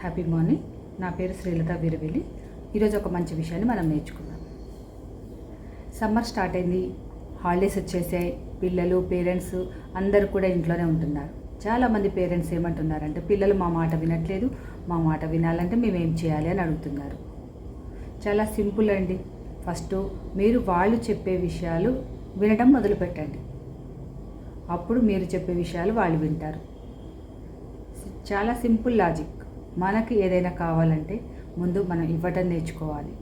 Happy morning నా పేరు శ్రీలత విరవిలి ఈరోజు ఒక మంచి విషయాన్ని మనం నేర్చుకుందాం. సమ్మర్ స్టార్ట్ అయింది. హాలిడేస్ వచ్చేసాయి. పిల్లలు పేరెంట్స్ అందరూ కూడా ఇంట్లోనే ఉంటున్నారు. చాలామంది పేరెంట్స్ ఏమంటున్నారంటే పిల్లలు మా మాట వినట్లేదు. మా మాట వినాలంటే మేము ఏం చేయాలి? అని అడుగుతున్నారు. చాలా సింపుల్ అండి. ఫస్ట్ మీరు వాళ్ళు చెప్పే విషయాలు వినడం మొదలుపెట్టండి. అప్పుడు మీరు చెప్పే విషయాలు వాళ్ళు వింటారు. చాలా సింపుల్ లాజిక్. మనకి ఏదైనా కావాలంటే ముందు మనం ఇవ్వటం నేర్చుకోవాలి.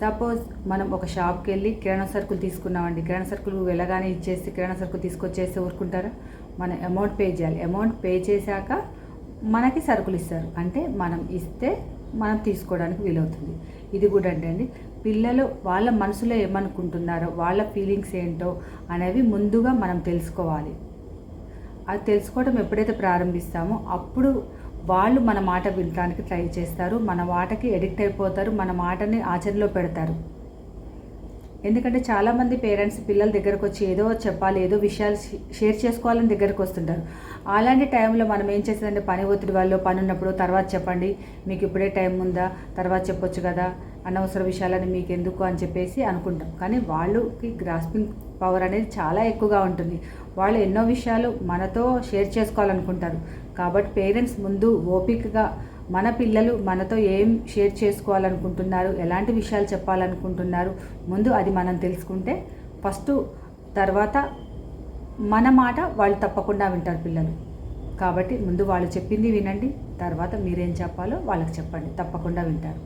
సపోజ్ మనం ఒక షాప్కి వెళ్ళి కిరాణా సరుకులు తీసుకున్నామండి. కిరాణా సరుకులు వెళ్ళగానే ఇచ్చేసి కిరాణా సరుకులు తీసుకొచ్చేసి ఊరుకుంటారా? మనం అమౌంట్ పే చేయాలి. అమౌంట్ పే చేశాక మనకి సరుకులు ఇస్తారు. అంటే మనం ఇస్తే మనం తీసుకోవడానికి వీలవుతుంది. ఇది కూడా అంటే అండి. పిల్లలు వాళ్ళ మనసులో ఏమనుకుంటున్నారో వాళ్ళ ఫీలింగ్స్ ఏంటో అనేవి ముందుగా మనం తెలుసుకోవాలి. అది తెలుసుకోవడం ఎప్పుడైతే ప్రారంభిస్తామో అప్పుడు వాళ్ళు మన మాట వినడానికి ట్రై చేస్తారు మన మాటకి ఎడిక్ట్ అయిపోతారు మన మాటని ఆచరణలో పెడతారు. ఎందుకంటే చాలామంది పేరెంట్స్ పిల్లల దగ్గరకు వచ్చి ఏదో చెప్పాలి ఏదో విషయాలు షేర్ చేసుకోవాలని దగ్గరకు వస్తుంటారు. అలాంటి టైంలో మనం ఏం చేస్తుందంటే పని ఒత్తిడి వాళ్ళు పని ఉన్నప్పుడు తర్వాత చెప్పండి మీకు ఇప్పుడే టైం ఉందా తర్వాత చెప్పొచ్చు కదా అనవసర విషయాలని మీకు ఎందుకు అని చెప్పేసి అనుకుంటాం. కానీ వాళ్ళకి గ్రాస్పింగ్ పవర్ అనేది చాలా ఎక్కువగా ఉంటుంది. వాళ్ళు ఎన్నో విషయాలు మనతో షేర్ చేసుకోవాలనుకుంటారు. కాబట్టి పేరెంట్స్ ముందు ఓపికగా మన పిల్లలు మనతో ఏం షేర్ చేసుకోవాలనుకుంటున్నారు ఎలాంటి విషయాలు చెప్పాలనుకుంటున్నారు ముందు అది మనం తెలుసుకుంటే ఫస్ట్ తర్వాత మన మాట వాళ్ళు తప్పకుండా వింటారు పిల్లలు. కాబట్టి ముందు వాళ్ళు చెప్పింది వినండి తర్వాత మీరేం చెప్పాలో వాళ్ళకి చెప్పండి తప్పకుండా వింటారు.